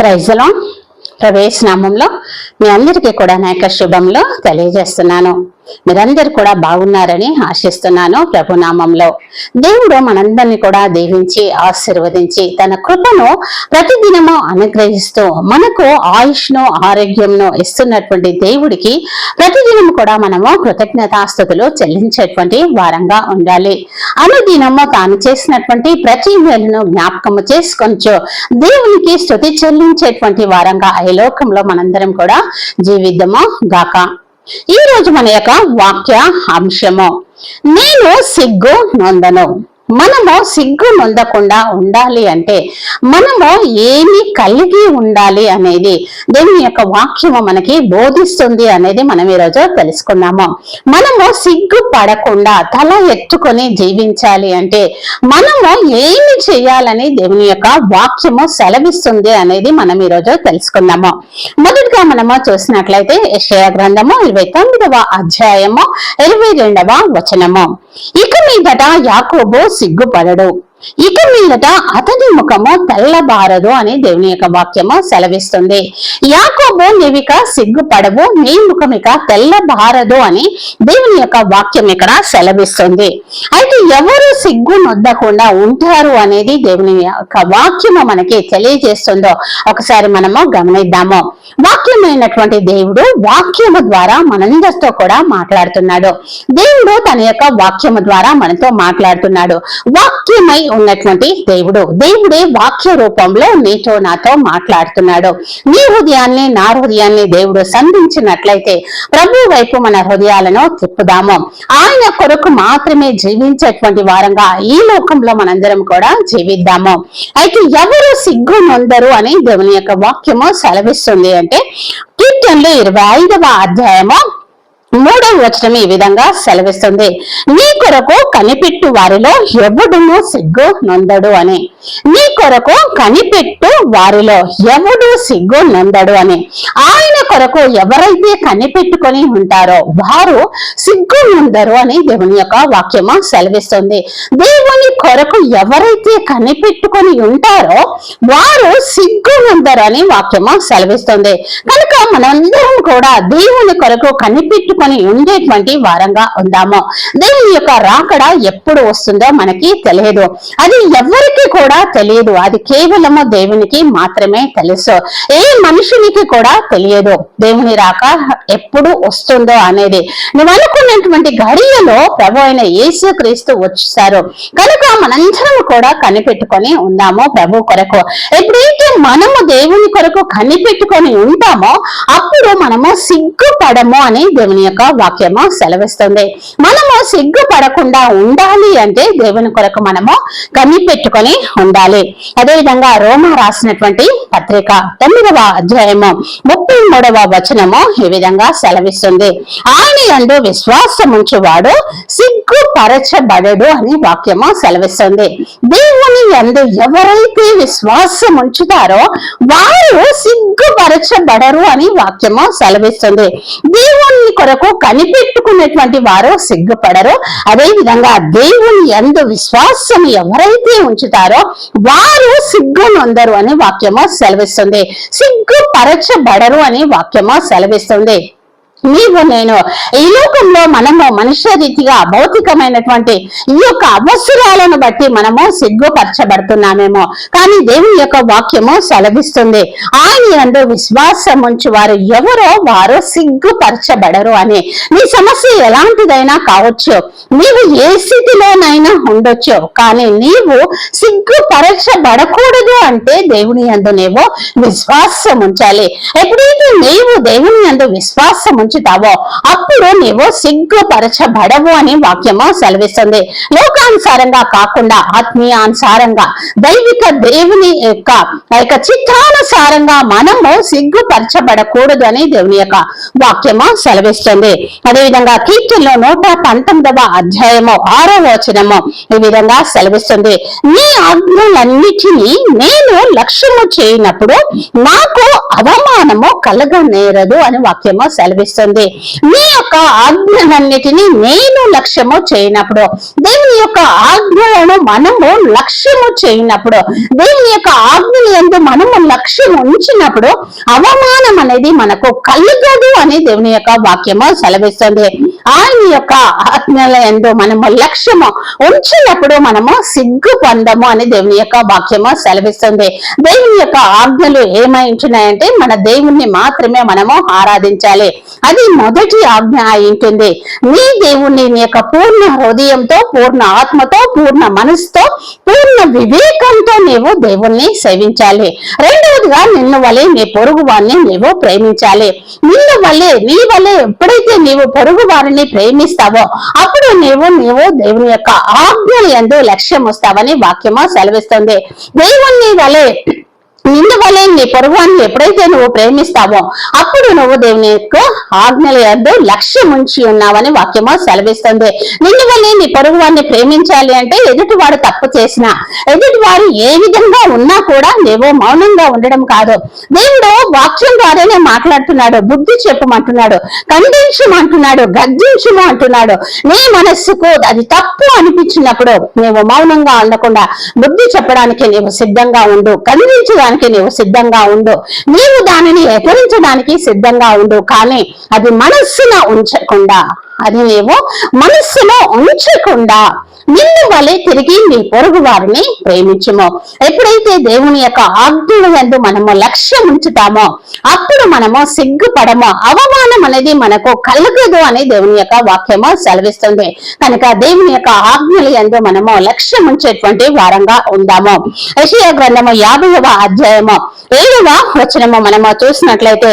ప్రైజ్లో ప్రవేశ నామంలో మీ అందరికీ కూడా నా యొక్క శుభంలో తెలియజేస్తున్నాను. మీరందరూ కూడా బాగున్నారని ఆశిస్తున్నాను ప్రభునామంలో. దేవుడు మనందరినీ కూడా దీవించి ఆశీర్వదించి తన కృపను ప్రతిదినము అనుగ్రహిస్తూ మనకు ఆయుష్ను ఆరోగ్యంను ఇస్తున్నటువంటి దేవుడికి ప్రతిదినం కూడా మనము కృతజ్ఞతాస్థుతులు చెల్లించేటువంటి వారంగా ఉండాలి. అనుదినము తాను చేసినటువంటి ప్రతి మేలును జ్ఞాపకము చేసుకొంచు దేవునికి స్థుతి చెల్లించేటువంటి వారంగా ఈ లోకంలో మనందరం కూడా జీవిద్దాము గాక. ఈ రోజు మన యొక్క వాక్య అంశము. నేను సిగ్గు నొందను. మనము సిగ్గు నొందకుండా ఉండాలి అంటే మనము ఏమి కలిగి ఉండాలి అనేది దేవుని యొక్క వాక్యము మనకి బోధిస్తుంది అనేది మనం ఈరోజు తెలుసుకున్నాము. మనము సిగ్గు పడకుండా తల ఎత్తుకొని జీవించాలి అంటే మనము ఏమి చేయాలని దేవుని యొక్క వాక్యము సెలవిస్తుంది అనేది మనం ఈరోజు తెలుసుకున్నాము. మొదటిగా మనము చూసినట్లయితే యెషయా గ్రంథము ఇరవై తొమ్మిదవ అధ్యాయము ఇరవై రెండవ వచనము. ఇక మీదట యాకోబు సిగ్గుపడడు. ఇక మీదట అతని ముఖము తెల్లబారదు అని దేవుని యొక్క వాక్యము సెలవిస్తుంది. యాకోబు నీవిక సిగ్గుపడవు నీ ముఖం ఇక తెల్లబారదు అని దేవుని యొక్క వాక్యం ఇక్కడ సెలవిస్తుంది. అయితే ఎవరు సిగ్గు నొద్దకుండా ఉంటారు అనేది దేవుని యొక్క వాక్యము మనకి తెలియజేస్తుందో ఒకసారి మనము గమనిద్దాము. వాక్యమైనటువంటి దేవుడు వాక్యము ద్వారా మనందరితో కూడా మాట్లాడుతున్నాడు. దేవుడు తన యొక్క వాక్యము ద్వారా మనతో మాట్లాడుతున్నాడు. వాక్యమై ఉన్నటువంటి దేవుడు. దేవుడే వాక్య రూపంలో నీతో నాతో మాట్లాడుతున్నాడు. నీ హృదయాన్ని నా హృదయాన్ని దేవుడు సంధించినట్లయితే ప్రభు వైపు మన హృదయాలను తిప్పుదాము. ఆయన కొరకు మాత్రమే జీవించేటువంటి వారంగా ఈ లోకంలో మనందరం కూడా జీవిద్దాము. అయితే ఎవరు సిగ్గు నొందరు అని దేవుని యొక్క వాక్యము సెలవిస్తుంది అంటే కీర్తనలు ఇరవై ఐదవ అధ్యాయము మూడవ వచనం ఈ విధంగా సెలవిస్తుంది. నీ కొరకు కనిపెట్టు వారిలో ఎవడును సిగ్గు నొందడు అని. నీ కొరకు కనిపెట్టు వారిలో ఎవడు సిగ్గు నొందడు అని. ఆయన కొరకు ఎవరైతే కనిపెట్టుకొని ఉంటారో వారు సిగ్గు నొందరు అని దేవుని యొక్క వాక్యము సెలవిస్తుంది. దేవుని కొరకు ఎవరైతే కనిపెట్టుకొని ఉంటారో వారు సిగ్గు అని వాక్యము సెలవిస్తుంది. కనుక మనందరం కూడా దేవుని కొరకు కనిపెట్టుకొని ఉండేటువంటి వారంగా ఉందాము. దేవుని యొక్క రాకడ ఎప్పుడు వస్తుందో మనకి తెలియదు. అది ఎవరికి కూడా తెలియదు. అది కేవలము దేవునికి మాత్రమే తెలుసు. ఏ మనుషునికి కూడా తెలియదు దేవుని రాక ఎప్పుడు వస్తుందో అనేది. నువ్వు అనుకున్నటువంటి గడియలో ప్రభు అయిన యేసు క్రీస్తు వచ్చారు. కనుక మనందరం కూడా కనిపెట్టుకొని ఉందాము ప్రభు కొరకు. ఎప్పుడైతే మనము దేవుని కొరకు కనిపెట్టుకొని ఉంటామో అప్పుడు మనము సిగ్గుపడము అని దేవుని యొక్క వాక్యము సెలవిస్తుంది. మనము సిగ్గుపడకుండా ఉండాలి అంటే దేవుని కొరకు మనము కనిపెట్టుకొని ఉండాలి. అదేవిధంగా రోమ రాసినటువంటి పత్రిక తొమ్మిదవ అధ్యాయము ముప్పై మూడవ వచనము ఈ విధంగా సెలవిస్తుంది. ఆయన యందు విశ్వాసముంచువాడు సిగ్గుపరచబడడు అని వాక్యము సెలవిస్తుంది. దేవుని ఎందు ఎవరైతే విశ్వాసం ఉంచుతారో వారు సిగ్గుపరచబడరు అని వాక్యము సెలవిస్తుంది. దేవుని కొరకు కనిపెట్టుకున్నటువంటి వారు సిగ్గుపడరు. అదే విధంగా దేవుని ఎందు విశ్వాసం ఎవరైతే ఉంచుతారో వారు సిగ్గు నొందరు అని వాక్యము సెలవిస్తుంది. సిగ్గుపరచబడరు అని వాక్యము సెలవిస్తుంది. నీవు నేను ఈ లోకంలో మనము మనుష్య రీతిగా భౌతికమైనటువంటి ఈ యొక్క అవసరాలను బట్టి మనము సిగ్గుపరచబడుతున్నామేమో. కానీ దేవుని యొక్క వాక్యము సెలవిస్తుంది. ఆయన అందు విశ్వాసం ఉంచి వారు ఎవరో వారు సిగ్గుపరచబడరు అని. నీ సమస్య ఎలాంటిదైనా కావచ్చు. నీవు ఏ స్థితిలోనైనా ఉండొచ్చు. కానీ నీవు సిగ్గుపరచబడకూడదు అంటే దేవుని యందు నీవు విశ్వాసం ఉంచాలి. ఎప్పుడైతే నీవు దేవుని యందు విశ్వాసం ఉంచుతావో అప్పుడు నీవు సిగ్గుపరచబడవు అని వాక్యము సెలవిస్తుంది. లోకానుసారంగా కాకుండా ఆత్మీయానుసారంగా దైవిక దేవుని యొక్క యొక్క చిత్తానుసారంగా మనము సిగ్గుపరచబడకూడదు అని దేవుని యొక్క వాక్యము సెలవిస్తుంది. అదేవిధంగా కీర్తనలో నూట పంతొమ్మిదవ అధ్యాయము ఆరో వచనము ఈ విధంగా సెలవిస్తుంది. నీ ఆజ్ఞలన్నిటినీ నేను లక్ష్యము చేయనప్పుడు నాకు అవమానము కలగనేరదు అని వాక్యము సెలవిస్తుంది. నీ యొక్క ఆజ్ఞలన్నిటినీ నేను లక్ష్యము చేయనప్పుడు దేవుని యొక్క ఆజ్ఞలను మనము లక్ష్యము చేయనప్పుడు దేవుని యొక్క ఆజ్ఞలు ఎందు మనము లక్ష్యం ఉంచినప్పుడు అవమానం అనేది మనకు కలగదు అని దేవుని యొక్క వాక్యము సెలవిస్తుంది. ఆయన యొక్క ఆజ్ఞల ఎందు మనము లక్ష్యము ఉంచినప్పుడు మనము సిగ్గు పొందము అని దేవుని యొక్క వాక్యము సెలవిస్తుంది. దేవుని యొక్క ఆజ్ఞలు ఏమై మన దేవుణ్ణి మాత్రమే మనము ఆరాధించాలి. అది మొదటి ఆజ్ఞ అయి ఉంటుంది నీ దేవుణ్ణి నీ యొక్క పూర్ణ హృదయంతో పూర్ణ ఆత్మతో పూర్ణ మనసుతో పూర్ణ వివేకంతో నీవు దేవుణ్ణి సేవించాలి. రెండవదిగా నిన్ను వలె నీ పొరుగు వారిని నీవు ప్రేమించాలి. నిన్ను వలె నీ వలె ఎప్పుడైతే నీవు పొరుగు వారిని ప్రేమిస్తావో అప్పుడు నీవు నీవు దేవుని యొక్క ఆజ్ఞలు ఎందు లక్ష్యం వస్తావని వాక్యము సెలవిస్తుంది. దేవుణ్ణి వలె একটি నిన్ను వలె నీ పొరుగువాన్ని ఎప్పుడైతే నువ్వు ప్రేమిస్తావో అప్పుడు నువ్వు దేవుని యొక్క ఆజ్ఞల ఎందు లక్ష్యం ఉంచి ఉన్నావని వాక్యము సెలవిస్తుంది. నిన్ను వలె నీ పొరుగువాన్ని ప్రేమించాలి అంటే ఎదుటివాడు తప్పు చేసిన ఎదుటివారు ఏ విధంగా ఉన్నా కూడా నువ్వు మౌనంగా ఉండడం కాదు. దేవుడు వాక్యం ద్వారానే మాట్లాడుతున్నాడు బుద్ధి చెప్పమంటున్నాడు ఖండించమంటున్నాడు గర్జించము అంటున్నాడు నీ మనస్సుకు అది తప్పు అనిపించినప్పుడు నువ్వు మౌనంగా ఉండకుండా బుద్ధి చెప్పడానికి నీవు సిద్ధంగా ఉండు. ఖండించడానికి నీవు సిద్ధంగా ఉండు. నీవు దానిని ఎదిరించడానికి సిద్ధంగా ఉండు కానీ అది మనస్సున ఉంచకుండా అది నీవు మనస్సులో ఉంచకుండా నిన్ను వలె తిరిగి నీ పొరుగు వారిని ప్రేమించుము. ఎప్పుడైతే దేవుని యొక్క ఆజ్ఞల ఎందు మనము లక్ష్యం ఉంచుతామో అప్పుడు మనము సిగ్గుపడము. అవమానం అనేది మనకు కలగదు అని దేవుని యొక్క వాక్యము సెలవిస్తుంది. కనుక దేవుని యొక్క ఆజ్ఞల ఎందు మనము లక్ష్యం ఉంచేటువంటి వారంగా ఉందాము. యెషయా గ్రంథము యాభైవ అధ్యాయము. ఏడవ వచనము మనము చూసినట్లయితే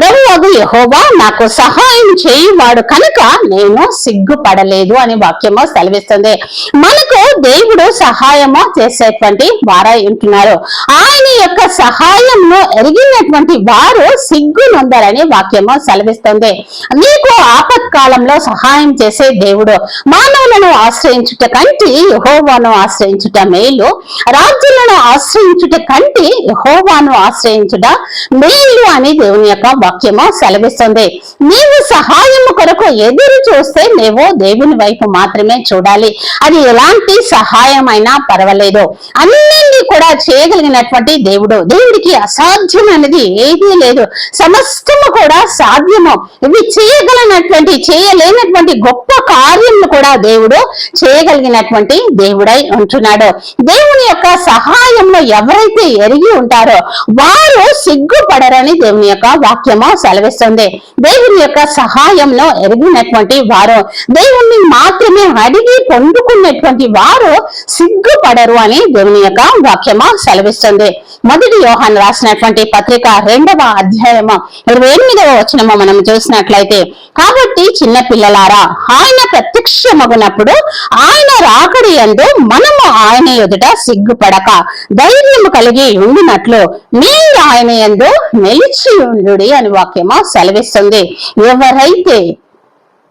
ప్రభువు యహోవా నాకు సహాయం చేయువాడు కనుక నేను సిగ్గుపడలేదు అని వాక్యము సెలవిస్తుంది. మనకు దేవుడు సహాయము చేసేటువంటి వారై ఉంటున్నారు. ఆయన యొక్క సహాయంను ఎరిగినటువంటి వారు సిగ్గు నొందరని వాక్యము సెలవిస్తుంది. మీకు ఆపత్కాలంలో సహాయం చేసే దేవుడు మానవులను ఆశ్రయించుట కంటి యహోవాను ఆశ్రయించుట మేలు. రాజులను ఆశ్రయించుట కంటి యహోవాను ఆశ్రయించుట మేలు అని దేవుని యొక్క వాక్యము సెలవిస్తుంది. నీవు సహాయము కొరకు ఎదురు చూస్తే నీవు దేవుని వైపు మాత్రమే చూడాలి. అది ఎలాంటి సహాయమైనా పర్వాలేదు. అన్నింటినీ కూడా చేయగలిగినటువంటి దేవుడు. దేవుడికి అసాధ్యమైనది ఏదీ లేదు. సమస్తము కూడా సాధ్యము. ఇవి చేయగలనటువంటి చేయలేనటువంటి గొప్ప కార్యము కూడా దేవుడు చేయగలిగినటువంటి దేవుడై ఉంటున్నాడు. దేవుని యొక్క సహాయంలో ఎవరైతే ఎరిగి ఉంటారో వారు సిగ్గుపడరని దేవుని యొక్క వాక్యము సెలవిస్తుంది. దేవుని యొక్క సహాయంలో ఎరిగినటువంటి వారు దేవుణ్ణి మాత్రమే అడిగి పొందుకున్నటువంటి వారు సిగ్గుపడరు అని దేవుని యొక్క వాక్యము సెలవిస్తుంది. మొదటి యోహాన్ రాసినటువంటి పత్రిక రెండవ అధ్యాయము ఇరవై ఎనిమిదవ వచనము మనం చూసినట్లయితే కాబట్టి చిన్న పిల్లలారా ఆయన ప్రత్యక్షమగునప్పుడు ఆయన రాకడి ఎందు మనము ఆయన ఎదుట సిగ్గుపడక ధైర్యము కలిగి ఉండినట్లు మీరు ఆయన ఎందు నిలిచి ఉండు అని వాక్యము సెలవిస్తుంది. ఎవరైతే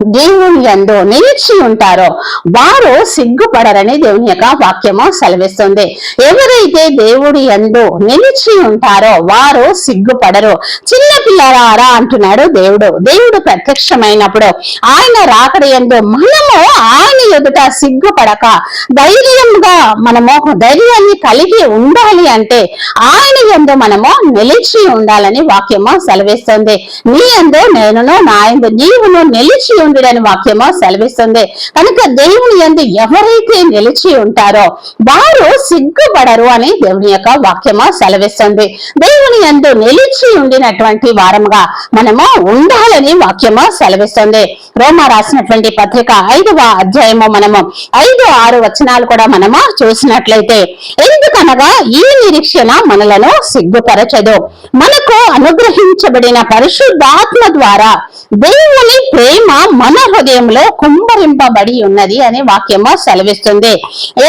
దేవుని యందు నిలిచి ఉంటారో వారు సిగ్గుపడరని దేవుని యొక్క వాక్యము సెలవిస్తుంది. ఎవరైతే దేవుడి యందు నిలిచి ఉంటారో వారు సిగ్గుపడరు. చిన్న పిల్లరారా అంటున్నాడు దేవుడు. దేవుడు ప్రత్యక్షమైనప్పుడు ఆయన రాకడ ఎందు మనము ఆయన ఎదుట సిగ్గుపడక ధైర్యంగా మనము ధైర్యాన్ని కలిగి ఉండాలి అంటే ఆయన ఎందు మనము నిలిచి ఉండాలని వాక్యము సెలవిస్తుంది. నీ ఎందు నేనును నా ఎందు నీవును నిలిచి ఉండుడని వాక్యము సెలవిస్తుంది. కనుక దేవుని ఎందు ఎవరైతే నిలిచి ఉంటారో వారు సిగ్గుపడరు అని దేవుని యొక్క వాక్యము సెలవిస్తుంది. దేవుని ఎందు నిలిచి ఉండినటువంటి వారముగా మనము ఉండాలని వాక్యము సెలవిస్తుంది. రోమా రాసినటువంటి పత్రిక ఐదవ అధ్యాయము మనము ఐదు ఆరు వచనాలు కూడా మనము చూసినట్లయితే ఎందుకనగా ఈ నిరీక్షణ మనలను సిగ్గుపరచదు. మనకు అనుగ్రహించబడిన పరిశుద్ధాత్మ ద్వారా దేవుని ప్రేమ మన హృదయంలో కుంభరింపబడి ఉన్నది అనే వాక్యము సెలవిస్తుంది.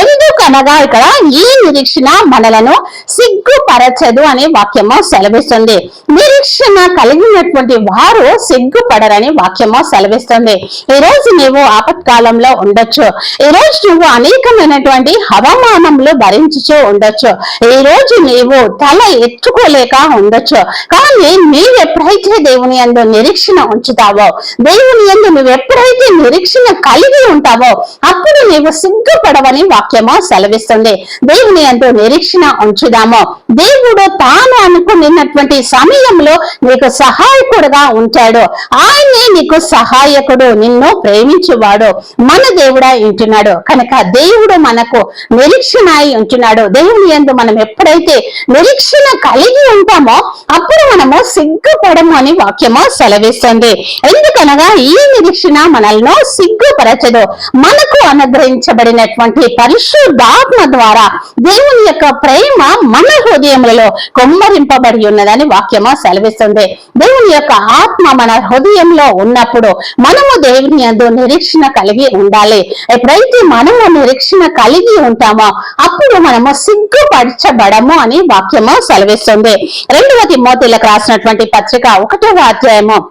ఎందుకనగా ఇక్కడ ఈ నిరీక్షణ మనలను సిగ్గుపరచదు అనే వాక్యము సెలవిస్తుంది. నిరీక్షణ నిరీక్షణ కలిగినటువంటి వారు సిగ్గుపడరని వాక్యము సెలవిస్తుంది. ఈ రోజు నీవు ఆపత్కాలంలో ఉండొచ్చు. ఈ రోజు నువ్వు అనేకమైనటువంటి హవామానములు భరించుచూ ఉండొచ్చు. ఈ రోజు నీవు తల ఎత్తుకోలేక ఉండొచ్చు. కానీ నీవు ఎప్పుడైతే దేవుని యందు నిరీక్షణ ఉంచుతావో దేవుని యందు నువ్వు ఎప్పుడైతే నిరీక్షణ కలిగి ఉంటావో అప్పుడు నీవు సిగ్గుపడవని వాక్యము సెలవిస్తుంది. దేవుని యందు నిరీక్షణ ఉంచుదామో. దేవుడు తాను అనుకున్నటువంటి సమయంలో నీకు సహాయకుడుగా ఉంటాడు. ఆయనే నీకు సహాయకుడు. నిన్ను ప్రేమించువాడు. మన దేవుడా ఉంటున్నాడు. కనుక దేవుడు మనకు నిరీక్షణ అయి ఉంటున్నాడు. దేవుని యందు మనం ఎప్పుడైతే నిరీక్షణ కలిగి ఉంటామో అప్పుడు మనము సిగ్గుపడము అని వాక్యము సెలవిస్తుంది. ఎందుకనగా ఈ నిరీక్షణ మనల్ని సిగ్గుపరచదు. మనకు అనుగ్రహించబడినటువంటి పరిశుద్ధాత్మ ద్వారా దేవుని యొక్క ప్రేమ మన హృదయములలో కొమ్మరింపబడి ఉన్నదని వాక్యము సెలవిస్తుంది. దేవుని యొక్క ఆత్మ మన హృదయంలో ఉన్నప్పుడు మనము దేవుని అందు నిరీక్షణ కలిగి ఉండాలి. ఎప్పుడైతే మనము నిరీక్షణ కలిగి ఉంటామో అప్పుడు మనము సిగ్గుపరచబడము అని వాక్యము సెలవిస్తుంది. రెండవ తిమోతిలకు రాసినటువంటి పత్రిక ఒకటవ అధ్యాయము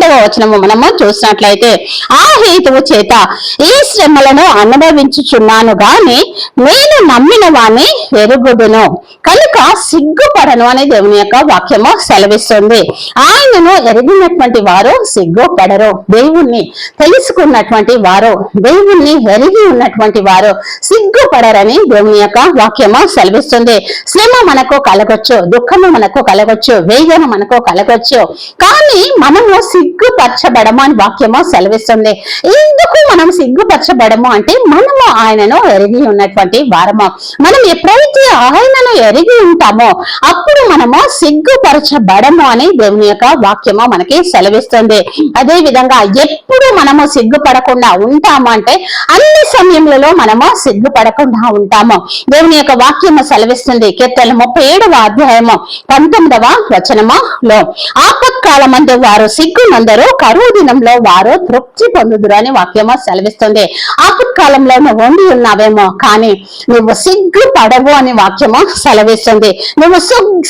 పన్నెండవ వచనము మనము చూసినట్లయితే ఆ హేతువు చేత ఈ శ్రమలను అనుభవించుచున్నాను గాని నేను నమ్మిన వాణ్ణి ఎరుగుదును. కనుక సిగ్గుపడను అని దేవుని యొక్క వాక్యము సెలవిస్తుంది. ఆయనను ఎరిగినటువంటి వారు సిగ్గుపడరు. దేవుణ్ణి తెలుసుకున్నటువంటి వారు దేవుణ్ణి ఎరిగి ఉన్నటువంటి వారు సిగ్గుపడరని దేవుని యొక్క వాక్యము సెలవిస్తుంది. శ్రమ మనకు కలగొచ్చు దుఃఖము మనకు కలగొచ్చు వేదన మనకు కలగొచ్చు. కానీ మనము సిగ్గు సిగ్గుపరచబడము అని వాక్యము సెలవిస్తుంది. ఎందుకు మనం సిగ్గుపరచబడము అంటే మనము ఆయనను ఎరిగి ఉన్నటువంటి వారము. మనం ఎప్పుడైతే ఆయనను ఎరిగి ఉంటామో అప్పుడు మనము సిగ్గుపరచబడము అని దేవుని యొక్క వాక్యము మనకి సెలవిస్తుంది. అదే విధంగా ఎప్పుడు మనము సిగ్గుపడకుండా ఉంటాము అంటే అన్ని సమయంలో మనము సిగ్గుపడకుండా ఉంటాము. దేవుని యొక్క వాక్యము సెలవిస్తుంది. కీర్తన ముప్పై ఏడవ అధ్యాయము పంతొమ్మిదవ వచనములో ఆపత్కాలమందు వారు అందరూ కరువు దినంలో వారు తృప్తి పొందుదురు అని వాక్యము సెలవిస్తుంది. ఆపత్కాలంలో నువ్వు ఉండి ఉన్నావేమో కానీ నువ్వు సిగ్గు పడవు అని వాక్యము సెలవిస్తుంది. నువ్వు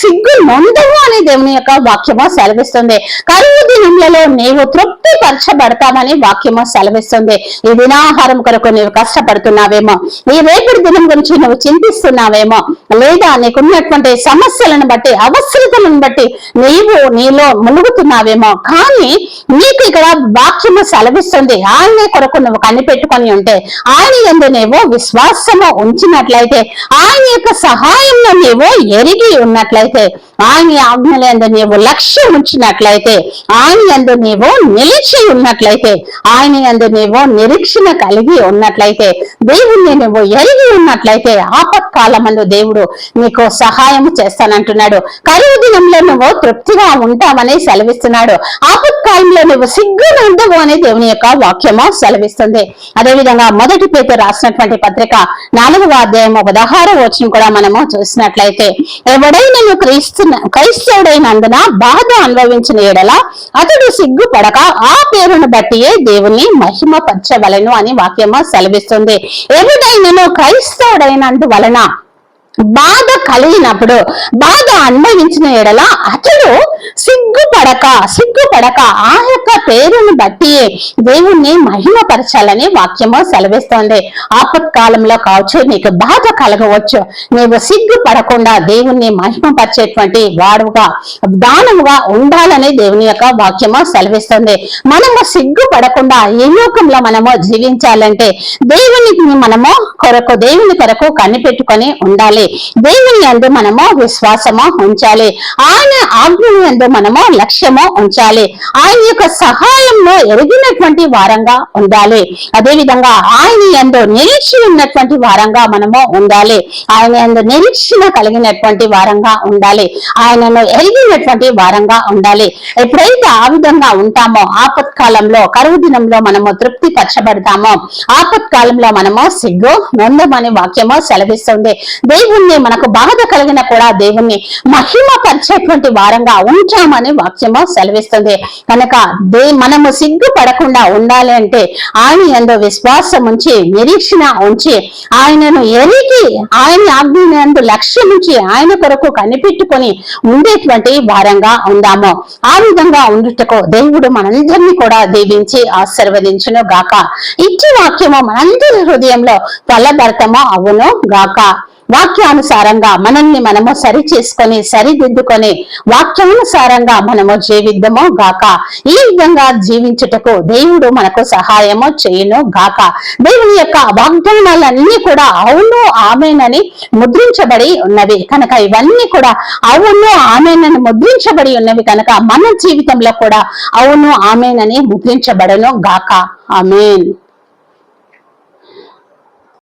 సిగ్గు నొందవు అని దేవుని యొక్క వాక్యము సెలవిస్తుంది. కరువు దినములలో నీవు తృప్తి పరచబడతామని వాక్యము సెలవిస్తుంది. ఈ దినాహారం కొరకు నీవు కష్టపడుతున్నావేమో ఈ రేపటి దినం గురించి నువ్వు చింతిస్తున్నావేమో లేదా నీకున్నటువంటి సమస్యలను బట్టి అవసరతలను బట్టి నీవు నీలో మునుగుతున్నావేమో కానీ నీకు ఇక్కడ వాక్యము సెలవిస్తుంది. ఆయనే కొరకు నువ్వు కనిపెట్టుకొని ఉంటే ఆయన ఎందు విశ్వాసము ఉంచినట్లయితే ఆయన యొక్క సహాయంలో నీవు ఎరిగి ఉన్నట్లయితే ఆయన ఆజ్ఞల ఎందు నీవు లక్ష్యం ఉంచినట్లయితే ఆయన ఎందు నీవు నిలిచి ఉన్నట్లయితే ఆయన ఎందు నీవు నిరీక్షణ కలిగి ఉన్నట్లయితే దేవుణ్ణి నువ్వు ఎరిగి ఉన్నట్లయితే ఆపత్కాలమందు దేవుడు నీకు సహాయం చేస్తానంటున్నాడు. కరువు దినంలో నువ్వు తృప్తిగా ఉంటామని సెలవిస్తున్నాడు. ఆపత్కాలంలో నువ్వు సిగ్గునందవు అని దేవుని యొక్క వాక్యము సెలవిస్తుంది. అదేవిధంగా మొదటి పేరు రాసినటువంటి పత్రిక నాలుగవ అధ్యాయము పదహార వచ్చిన కూడా మనము చూసినట్లయితే ఎవడైనా క్రీస్తు క్రైస్తవుడైనందున బాధ అనుభవించిన ఎడల అతడు సిగ్గుపడక ఆ పేరును బట్టియే దేవుని మహిమపరచవలను అని వాక్యము సెలవిస్తుంది. ఎవడైనను క్రైస్తవుడైనందువలన బాధ కలిగినప్పుడు బాధ అనుభవించిన ఎడల అతడు సిగ్గుపడక సిగ్గుపడక ఆ యొక్క పేరుని బట్టి దేవుణ్ణి మహిమపరచాలని వాక్యము సెలవిస్తోంది. ఆపత్కాలంలో కావచ్చు నీకు బాధ కలగవచ్చు. నీవు సిగ్గుపడకుండా దేవుణ్ణి మహిమపరిచేటువంటి వాడుగా దానముగా ఉండాలని దేవుని యొక్క వాక్యము సెలవిస్తుంది. మనము సిగ్గుపడకుండా ఈ లోకంలో మనము జీవించాలంటే దేవునికి మనము కొరకు దేవుని కొరకు కనిపెట్టుకొని ఉండాలి. దేవుని అందు మనము విశ్వాసము ఉంచాలి. ఆయన ఆజ్ఞ యందు మనము లక్ష్యము ఉంచాలి. ఆయన యొక్క సహాయంలో ఎరిగినటువంటి వారంగా ఉండాలి. అదే విధంగా ఆయన ఎందు నిరీక్ష ఉన్నటువంటి వారంగా మనము ఉండాలి. ఆయన ఎందు నిరీక్షణ కలిగినటువంటి వారంగా ఉండాలి. ఆయనను ఎరిగినటువంటి వారంగా ఉండాలి. ఎప్పుడైతే ఆ విధంగా ఉంటామో ఆపత్కాలంలో కరువు దినంలో మనము తృప్తి పరచబడతామో ఆపత్కాలంలో మనము సిగ్గు నొందమని వాక్యము సెలవిస్తుంది. దేవుణ్ణి మనకు బాధ కలిగిన కూడా దేవుణ్ణి మహిమ పరిచేటువంటి వారంగా ఉంటే ఉంటామని వాక్యము సెలవిస్తుంది. కనుక దే మనము సిగ్గుపడకుండా ఉండాలి అంటే ఆయన ఎందు విశ్వాసం ఉంచి నిరీక్షణ ఉంచి ఆయనను ఎరిగి ఆయన ఆజ్ఞ లక్ష్యం ఉంచి ఆయన కొరకు కనిపెట్టుకొని ఉండేటువంటి వారంగా ఉందాము. ఆ విధంగా ఉండుటకు దేవుడు మనందరినీ కూడా దీవించి ఆశీర్వదించును గాక. ఇచ్చి వాక్యము మనందరి హృదయంలో ఫలభర్తము అవును గాక. వాక్యానుసారంగా మనల్ని మనము సరి చేసుకొని సరిదిద్దుకొని వాక్యానుసారంగా మనము జీవిద్దాము గాక. ఈ విధంగా జీవించుటకు దేవుడు మనకు సహాయము చేయను గాక. దేవుని యొక్క వాగ్దానాలన్నీ కూడా అవును ఆమెనని ముద్రించబడి ఉన్నవి. కనుక ఇవన్నీ కూడా అవును ఆమెనని ముద్రించబడి ఉన్నవి కనుక మన జీవితంలో కూడా అవును ఆమెనని ముద్రించబడను గాక. ఆమెన్.